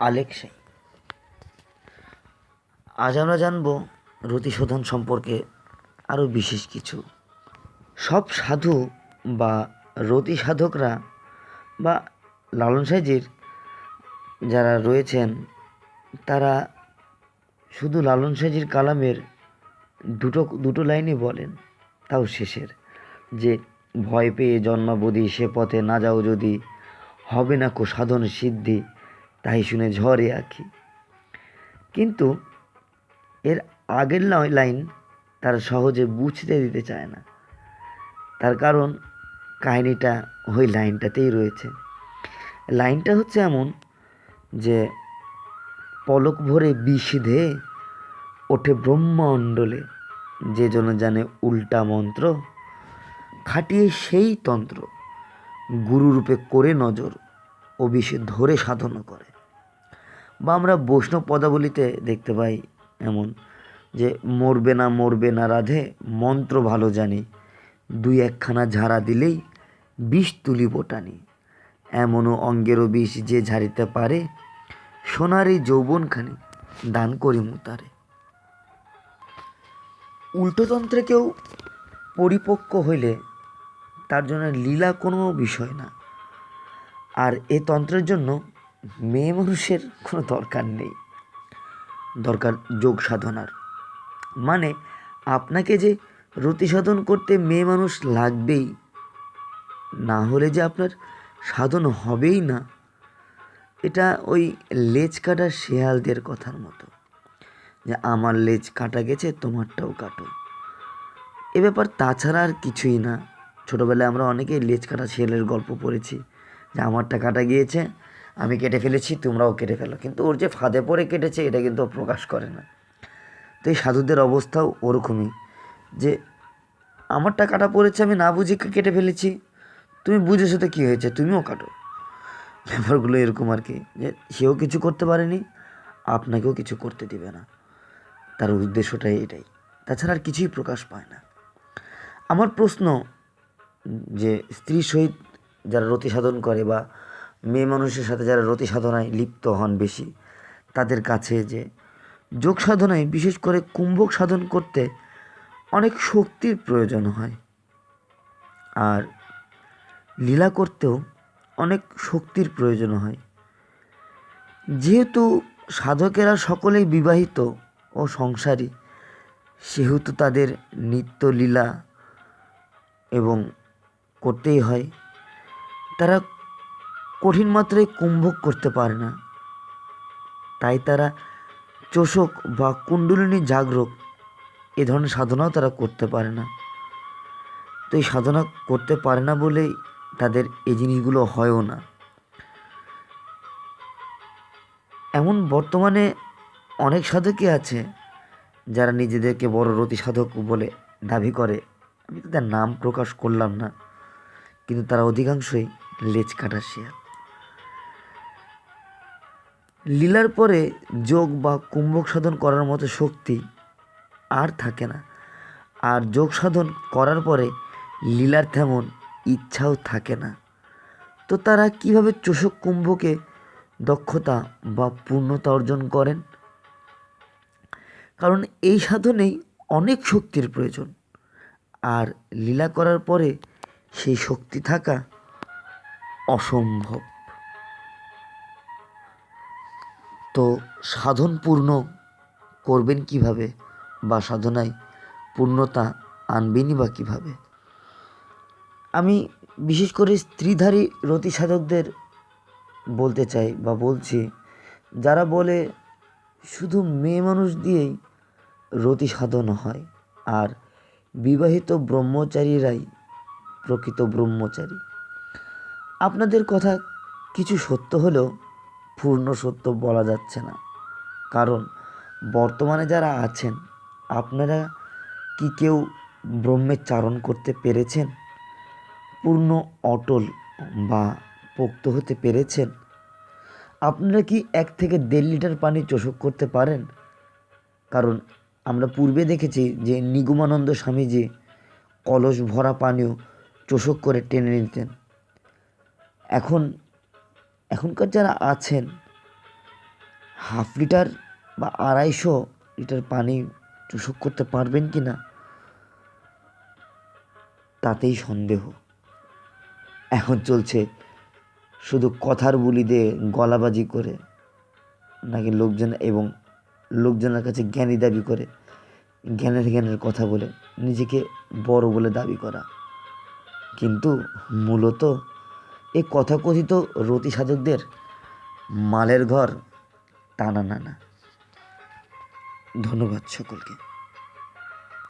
Alexei আজ আমরা জানব রতিশোধন সম্পর্কে আরও বিশেষ কিছু। সব সাধু বা রতি সাধকরা বা লালন সাইজির যারা রয়েছেন, তারা শুধু লালন সাইজির কালামের দুটো দুটো লাইনই বলেন, তাও শেষের, যে ভয় পেয়ে জন্মাবধি সে পথে না যাও যদি, হবে না কো সাধন সিদ্ধি। তাই শুনে ঝরে আঁখি কিন্তু এর আগের লাইন তারা সহজে বুঝতে দিতে চায় না। তার কারণ কাহিনিটা ওই লাইনটাতেই রয়েছে। লাইনটা হচ্ছে এমন যে, পলক ভরে বিষধে ওঠে ব্রহ্মণ্ডলে যে জন জানে উল্টা মন্ত্র, খাটিয়ে সেই তন্ত্র, গুরুরূপে করে নজর ও বিষে ধরে সাধনা করে। বা আমরা বৈষ্ণব পদাবলিতে দেখতে পাই এমন যে, মরবে না মরবে না রাধে, মন্ত্র ভালো জানি, দুই একখানা ঝাড়া দিলেই বিষ তুলিব টানি। এমনও অঙ্গেরও বিষ যে ঝাড়িতে পারে সোনার যৌবনখানি দান করি মুতারে উল্টোতন্ত্রে কেউ পরিপক্ক হইলে তার জন্য লীলা কোনো বিষয় না। আর এ তন্ত্রের জন্য মেয়ে মানুষের কোনো দরকার নেই। দরকার যোগ সাধনার। মানে আপনাকে যে রতি সাধন করতে মেয়ে মানুষ লাগবেই, না হলে যে আপনার সাধন হবেই না, এটা ওই লেজ কাটা শেয়ালদের কথার মতো। যে আমার লেজ কাটা গেছে, তোমারটাও কাটো। এ ব্যাপার তাছাড়া আর কিছুই না। ছোটোবেলায় আমরা অনেকেই লেজ কাটা শেয়ালের গল্প পড়েছি। যে আমারটা কাটা গিয়েছে, আমি কেটে ফেলেছি, তোমরাও কেটে ফেলো। কিন্তু ওর যে ফাঁদে পড়ে কেটেছে, এটা কিন্তু প্রকাশ করে না। তো এই সাধুদের অবস্থাও ওরকমই যে আমারটা কাটা পড়েছে, আমি না বুঝে কেটে ফেলেছি? তুমি বুঝেছ তো কী হয়েছে? তুমিও কাটো। ব্যাপারগুলো এরকম আর কি। যে সেও কিছু করতে পারেনি, আপনাকেও কিছু করতে দিবে না। তার উদ্দেশ্যটাই এটাই। তাছাড়া আর কিছুই প্রকাশ পায় না। আমার প্রশ্ন যে স্ত্রী সহিত যারা রতি সাধন করে বা মেয়ে মানুষের সাথে যারা রতি সাধনায় লিপ্ত হন বেশি, তাদের কাছে যে যোগ সাধনায় বিশেষ করে কুম্ভক সাধন করতে অনেক শক্তির প্রয়োজন হয়। আর লীলা করতেও অনেক শক্তির প্রয়োজন হয়। যেহেতু সাধকেরা সকলেই বিবাহিত ও সংসারী, সেহেতু তাদের নিত্য লীলা এবং করতেই হয়। তারা কঠিন মাত্রায় কুম্ভক করতে পারে না। তাই তারা চোষক বা কুণ্ডলিনী জাগরক এ ধরনের সাধনাও তারা করতে পারে না। তো এই সাধনা করতে পারে না বলেই তাদের এই জিনিসগুলো হয়ও না। এমন বর্তমানে অনেক সাধকই আছে যারা নিজেদেরকে বড় রতি সাধক বলে দাবি করে। আমি তাদের নাম প্রকাশ করলাম না, কিন্তু তারা অধিকাংশই লেজ কাটা শেয়াল। লীলার পরে যোগ বা কুম্ভক সাধন করার মতো শক্তি আর থাকে না। আর যোগ সাধন করার পরে লীলার তেমন ইচ্ছাও থাকে না। তো তারা কীভাবে চোষক কুম্ভকে দক্ষতা বা পূর্ণতা অর্জন করেন? কারণ এই সাধনেই অনেক শক্তির প্রয়োজন। আর লীলা করার পরে সেই শক্তি থাকা অসম্ভব। তো সাধন পূর্ণ করবেন কীভাবে বা সাধনায় পূর্ণতা আনবেনই বা কীভাবে? আমি বিশেষ করে স্ত্রীধারী রতি সাধকদের বলতে চাই বা বলছি, যারা বলে শুধু মেয়ে মানুষ দিয়েই রতি সাধন হয় আর বিবাহিত ব্রহ্মচারীরাই প্রকৃত ব্রহ্মচারী। আপনাদের কথা কিছু সত্য হলেও পূর্ণ সত্য বলা যাচ্ছে না। কারণ বর্তমানে যারা আছেন, আপনারা কি কেউ ব্রহ্মের চারণ করতে পেরেছেন? পূর্ণ অটল বা পোক্ত হতে পেরেছেন? আপনারা কি এক থেকে দেড় লিটার পানি চোষক করতে পারেন? কারণ আমরা পূর্বে দেখেছি যে নিগমানন্দ স্বামীজি কলস ভরা পানীয় চোষক করে টেনে নিতেন। এখন, এখনকার যারা আছেন, হাফ লিটার বা আড়াইশো লিটার পানি চুষক করতে পারবেন কি না, তাতেই সন্দেহ। এখন চলছে শুধু কথার বুলি দিয়ে গলাবাজি করে, নাকি লোকজন এবং লোকজনের কাছে জ্ঞানী দাবি করে, জ্ঞানের জ্ঞানের কথা বলে, নিজেকে বড় বলে দাবি করা। কিন্তু মূলত এই কথাকথিত রতি সাধকদের মালের ঘর টানা নানা। ধন্যবাদ সকলকে।